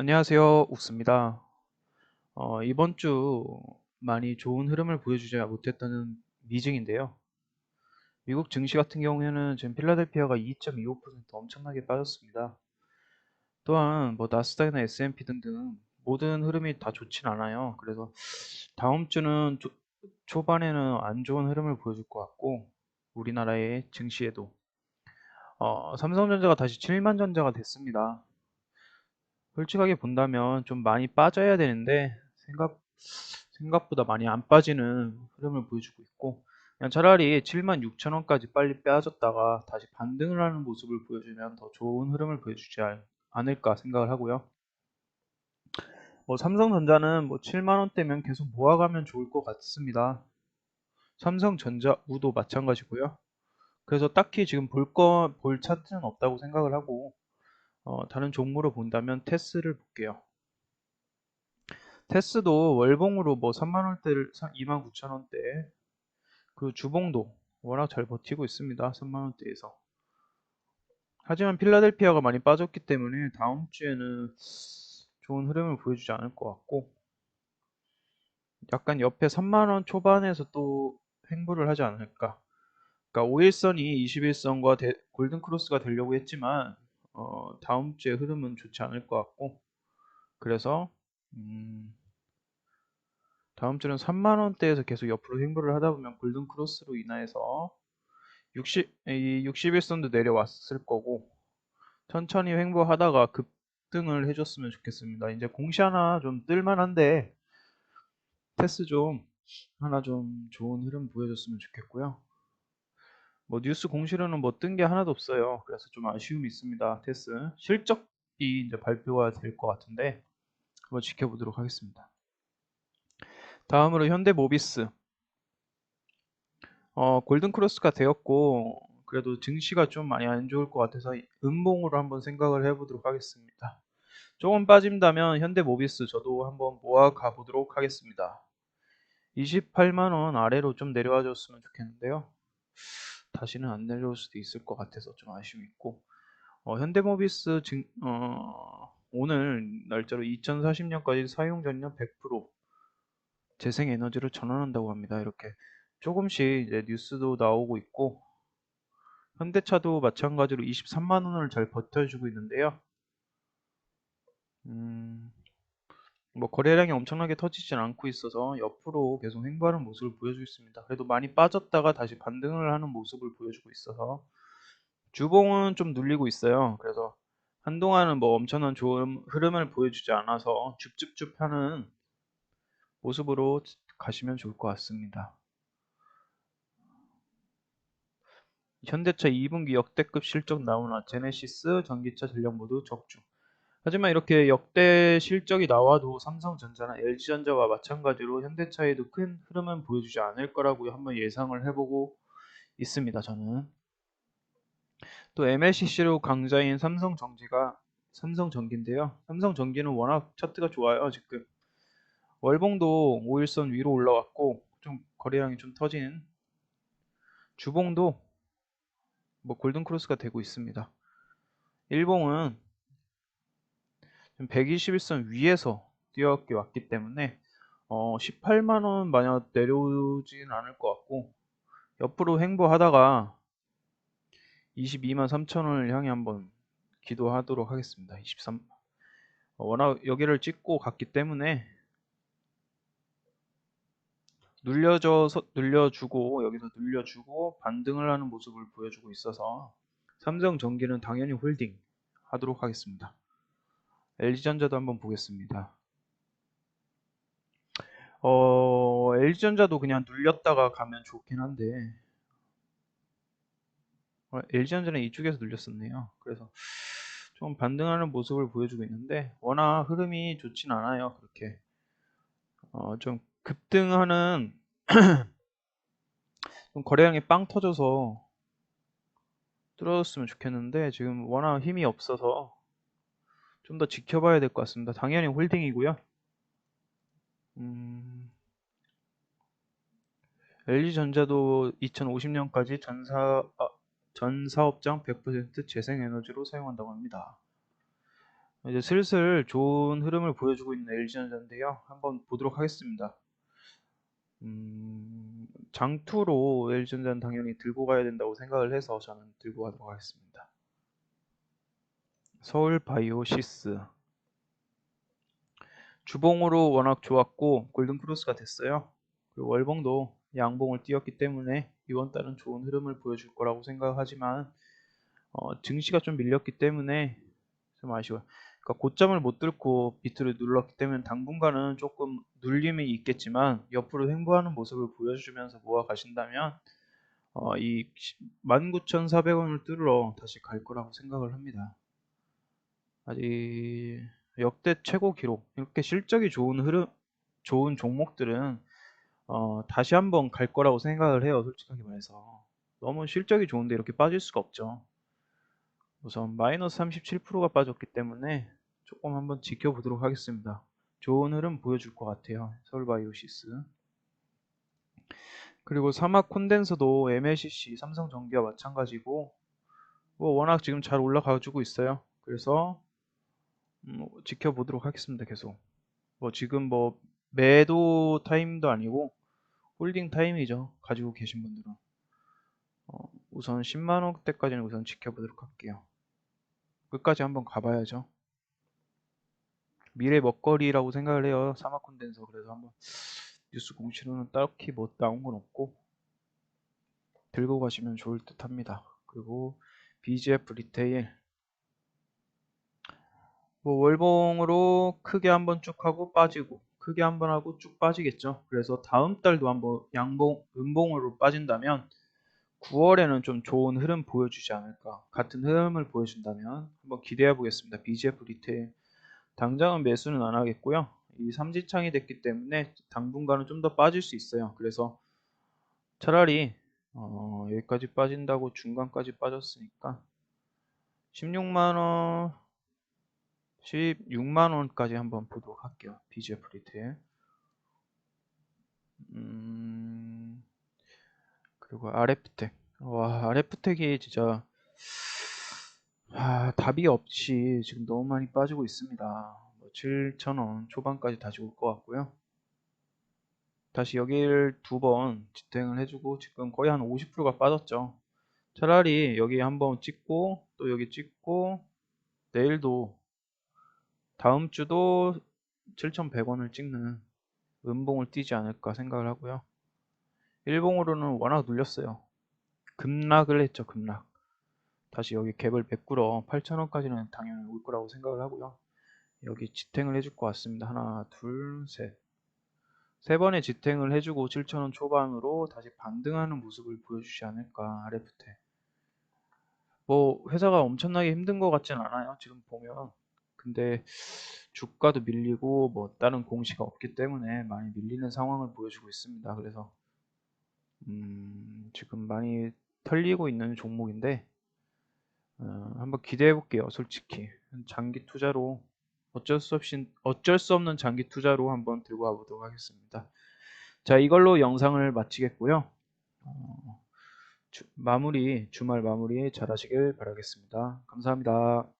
안녕하세요. 욱스입니다. 어, 이번 주 많이 좋은 흐름을 보여주지 못했다는 미증인데요. 미국 증시 같은 경우에는 지금 필라델피아가 2.25% 엄청나게 빠졌습니다. 또한 뭐 나스닥이나 S&P 등등 모든 흐름이 다 좋진 않아요. 그래서 다음 주는 조- 초반에는 안 좋은 흐름을 보여줄 것 같고 우리나라의 증시에도 어, 삼성전자가 다시 7만 전자가 됐습니다. 솔직하게 본다면 좀 많이 빠져야 되는데 생각 생각보다 많이 안 빠지는 흐름을 보여주고 있고 그냥 차라리 7만 6천 원까지 빨리 빠졌다가 다시 반등을 하는 모습을 보여주면 더 좋은 흐름을 보여주지 않- 않을까 생각을 하고요. 뭐 삼성전자는 뭐 7만 원대면 계속 모아가면 좋을 것 같습니다. 삼성전자 우도 마찬가지고요. 그래서 딱히 지금 볼 거, 볼 차트는 없다고 생각을 하고 어, 다른 종목으로 본다면 테스를 볼게요. 테스도 월봉으로 뭐 3만 원대를 2만 9천 원대 그 주봉도 워낙 잘 버티고 있습니다. 3만 원대에서. 하지만 필라델피아가 많이 빠졌기 때문에 다음 주에는 좋은 흐름을 보여주지 않을 것 같고 약간 옆에 3만 원 초반에서 또 횡보를 하지 않을까. 그러니까 5일선이 21선과 골든 크로스가 되려고 했지만 어, 다음 주에 흐름은 좋지 않을 것 같고 그래서 음, 다음 주는 3만 원대에서 계속 옆으로 횡보를 하다 보면 골든 크로스로 인하여서 60, 이 61선도 내려왔을 거고 천천히 횡보하다가 급등을 해줬으면 좋겠습니다. 이제 공시 하나 좀 뜰만한데 테스 좀 하나 좀 좋은 흐름 보여줬으면 좋겠고요. 뭐 뉴스 공시로는 뭐 뜬 게 하나도 없어요. 그래서 좀 아쉬움이 있습니다. 테스 실적이 이제 발표가 될 것 같은데 한번 지켜보도록 하겠습니다. 다음으로 현대모비스 어, 골든크로스가 되었고 그래도 증시가 좀 많이 안 좋을 것 같아서 음봉으로 한번 생각을 해보도록 하겠습니다. 조금 빠진다면 현대모비스 저도 한번 모아 가 보도록 하겠습니다. 28만원 아래로 좀 내려와 줬으면 좋겠는데요. 다시는 안 내려올 수도 있을 것 같아서 좀 아쉬움이 있고 어, 현대모비스 증, 어, 오늘 날짜로 2040년까지 사용 전력 100% 재생에너지를 전환한다고 합니다. 이렇게 조금씩 이제 뉴스도 나오고 있고 현대차도 마찬가지로 23만 원을 잘 버텨주고 있는데요. 음, 뭐 거래량이 엄청나게 터지진 않고 있어서 옆으로 계속 횡보하는 모습을 보여주고 있습니다. 그래도 많이 빠졌다가 다시 반등을 하는 모습을 보여주고 있어서 주봉은 좀 눌리고 있어요. 그래서 한동안은 뭐 엄청난 좋은 흐름을 보여주지 않아서 줍줍줍 하는 모습으로 가시면 좋을 것 같습니다. 현대차 2분기 역대급 실적 나오나 제네시스, 전기차, 전력 모두 적중. 하지만 이렇게 역대 실적이 나와도 삼성전자나 LG전자와 마찬가지로 현대차에도 큰 흐름은 보여주지 않을 거라고 한번 예상을 해보고 있습니다. 저는 또 MLCC로 강자인 삼성전기가 삼성전기인데요. 삼성전기는 워낙 차트가 좋아요. 지금 월봉도 5일선 위로 올라왔고 좀 거래량이 좀 터진 주봉도 뭐 골든 크로스가 되고 있습니다. 일봉은 121선 위에서 뛰어왔기 왔기 때문에 어, 18만원 만약 내려오진 않을 것 같고 옆으로 횡보하다가 22만 3천원을 향해 한번 기도하도록 하겠습니다. 23 어, 워낙 여기를 찍고 갔기 때문에 눌려져서 눌려주고 여기서 눌려주고 반등을 하는 모습을 보여주고 있어서 삼성 전기는 당연히 홀딩 하도록 하겠습니다. LG전자도 한번 보겠습니다. 어, LG전자도 그냥 눌렸다가 가면 좋긴 한데 어, LG전자는 이쪽에서 눌렸었네요. 그래서 좀 반등하는 모습을 보여주고 있는데 워낙 흐름이 좋진 않아요. 그렇게 어, 좀 급등하는 좀 거래량이 빵 터져서 뚫어졌으면 좋겠는데 지금 워낙 힘이 없어서 좀 더 지켜봐야 될 것 같습니다. 당연히 홀딩이고요. 음, LG전자도 2050년까지 전사, 아, 전 사업장 100% 재생에너지로 사용한다고 합니다. 이제 슬슬 좋은 흐름을 보여주고 있는 LG전자인데요. 한번 보도록 하겠습니다. 음, 장투로 LG전자는 당연히 들고 가야 된다고 생각을 해서 저는 들고 가도록 하겠습니다. 서울 바이오시스 주봉으로 워낙 좋았고 골든 크로스가 됐어요. 그리고 월봉도 양봉을 띄었기 때문에 이번 달은 좋은 흐름을 보여줄 거라고 생각하지만 어, 증시가 좀 밀렸기 때문에 좀 아쉬워요. 그러니까 고점을 못 뚫고 비트를 눌렀기 때문에 당분간은 조금 눌림이 있겠지만 옆으로 횡보하는 모습을 보여주면서 모아 가신다면 어, 이 19,400원을 뚫으러 다시 갈 거라고 생각을 합니다. 아직 역대 최고 기록 이렇게 실적이 좋은 흐름 좋은 종목들은 어, 다시 한번 갈 거라고 생각을 해요 솔직하게 말해서. 너무 실적이 좋은데 이렇게 빠질 수가 없죠. 우선 마이너스 37%가 빠졌기 때문에 조금 한번 지켜보도록 하겠습니다. 좋은 흐름 보여줄 것 같아요 서울바이오시스. 그리고 사막 콘덴서도 MLCC 삼성전기와 마찬가지고 뭐 워낙 지금 잘 올라가지고 있어요. 그래서 음, 지켜보도록 하겠습니다. 계속. 뭐 지금 뭐 매도 타임도 아니고 홀딩 타임이죠. 가지고 계신 분들은. 어, 우선 10만 원대까지는 우선 지켜보도록 할게요. 끝까지 한번 가봐야죠. 미래 먹거리라고 생각을 해요. 사막 콘덴서. 그래서 한번 뉴스 공시로는 딱히 뭐 나온 건 없고 들고 가시면 좋을 듯 합니다. 그리고 BGF 리테일 뭐 월봉으로 크게 한번 쭉 하고 빠지고 크게 한번 하고 쭉 빠지겠죠. 그래서 다음 달도 한번 양봉 음봉으로 빠진다면 9월에는 좀 좋은 흐름 보여주지 않을까. 같은 흐름을 보여준다면 한번 기대해 보겠습니다. BGF 리테일 당장은 매수는 안 하겠고요. 이 삼지창이 됐기 때문에 당분간은 좀 더 빠질 수 있어요. 그래서 차라리 어, 여기까지 빠진다고 중간까지 빠졌으니까 16만원 16만원까지 한번 보도록 할게요. BGF 리테일. 음, 그리고 RF텍. 와, RF텍이 진짜, 아, 답이 없이 지금 너무 많이 빠지고 있습니다. 뭐 7,000원 초반까지 다시 올 것 같고요. 다시 여기를 두 번 지탱을 해주고 지금 거의 한 50%가 빠졌죠. 차라리 여기 한번 찍고 또 여기 찍고 내일도 다음 주도 7,100원을 찍는 음봉을 띄지 않을까 생각을 하고요. 일봉으로는 워낙 눌렸어요. 급락을 했죠, 급락. 다시 여기 갭을 메꾸러 8,000원까지는 당연히 올 거라고 생각을 하고요. 여기 지탱을 해줄 것 같습니다. 하나, 둘, 셋. 세 번의 지탱을 해주고 7,000원 초반으로 다시 반등하는 모습을 보여주지 않을까, RFT. 뭐, 회사가 엄청나게 힘든 것 같진 않아요. 지금 보면. 근데 주가도 밀리고 뭐 다른 공시가 없기 때문에 많이 밀리는 상황을 보여주고 있습니다. 그래서 음, 지금 많이 털리고 있는 종목인데 어, 한번 기대해 볼게요. 솔직히 장기 투자로 어쩔 수 없이 어쩔 수 없는 장기 투자로 한번 들고 와보도록 하겠습니다. 자 이걸로 영상을 마치겠고요. 어, 주, 마무리 주말 마무리 잘 하시길 바라겠습니다. 감사합니다.